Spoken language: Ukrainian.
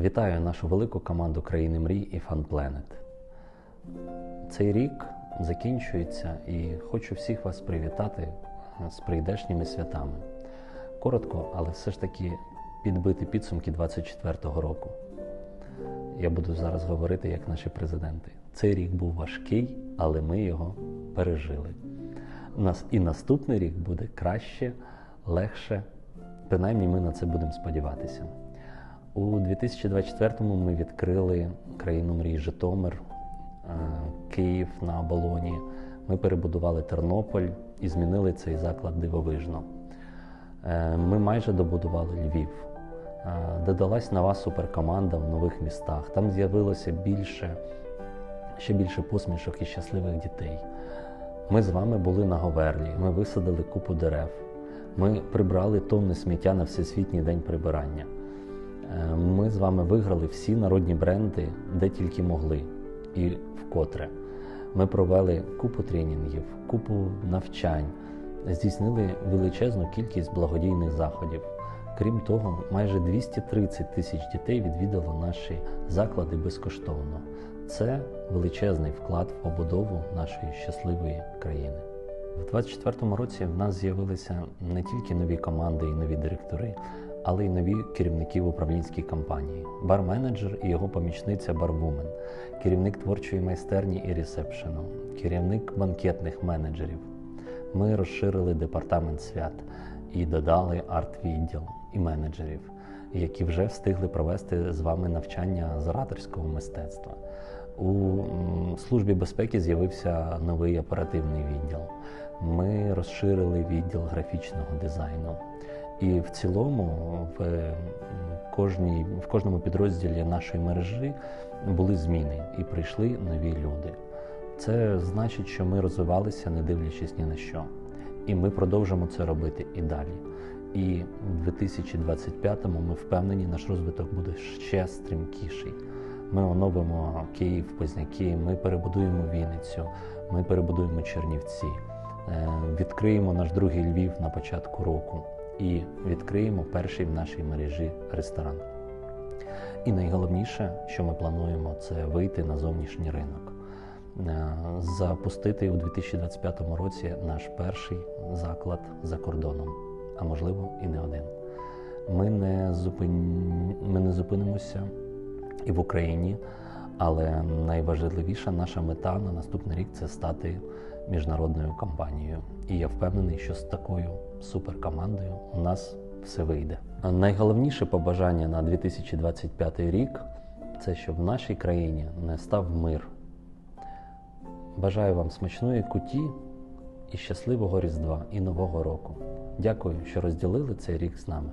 Вітаю нашу велику команду країни мрій і FunPlanet. Цей рік закінчується і хочу всіх вас привітати з прийдешніми святами. Коротко, але все ж таки підбити підсумки 24-го року. Я буду зараз говорити як наші президенти. Цей рік був важкий, але ми його пережили. Нас і наступний рік буде краще, легше. Принаймні ми на це будемо сподіватися. У 2024-му ми відкрили країну мрій Житомир, е, Київ на оболоні. Ми перебудували Тернополь і змінили цей заклад дивовижно. Е, ми майже добудували Львів. Е, додалась нова суперкоманда в нових містах. Там з'явилося більше, ще більше посмішок і щасливих дітей. Ми з вами були на Говерлі, ми висадили купу дерев. Ми прибрали тонни сміття на Всесвітній день прибирання. Е, Ми з вами виграли всі народні бренди, де тільки могли, і вкотре. Ми провели купу тренінгів, купу навчань, здійснили величезну кількість благодійних заходів. Крім того, майже 230 тисяч дітей відвідало наші заклади безкоштовно. Це величезний вклад в побудову нашої щасливої країни. В 2024 році в нас з'явилися не тільки нові команди і нові директори, але й нові керівники в управлінській компанії, бар-менеджер і його помічниця барвумен, керівник творчої майстерні і ресепшену, керівник банкетних менеджерів. Ми розширили департамент свят і додали арт-відділ і менеджерів, які вже встигли провести з вами навчання з ораторського мистецтва. У службі безпеки з'явився новий оперативний відділ. Ми розширили відділ графічного дизайну. І в цілому, в кожній, в кожному підрозділі нашої мережі були зміни і прийшли нові люди. Це значить, що ми розвивалися, не дивлячись ні на що. І ми продовжимо це робити і далі. І в 2025-му ми впевнені, наш розвиток буде ще стрімкіший. Ми оновимо Київ, Позняки, ми перебудуємо Вінницю, ми перебудуємо Чернівці, відкриємо наш другий Львів на початку року і відкриємо перший в нашій мережі ресторан. І найголовніше, що ми плануємо, це вийти на зовнішній ринок, запустити у 2025 році наш перший заклад за кордоном, а можливо і не один. Ми не, зупин... ми не зупинимося і в Україні, але найважливіша наша мета на наступний рік це стати міжнародною компанією. І я впевнений, що з такою суперкомандою у нас все вийде. Найголовніше побажання на 2025 рік це щоб в нашій країні не став мир. Бажаю вам смачної куті і щасливого Різдва і Нового року. Дякую, що розділили цей рік з нами.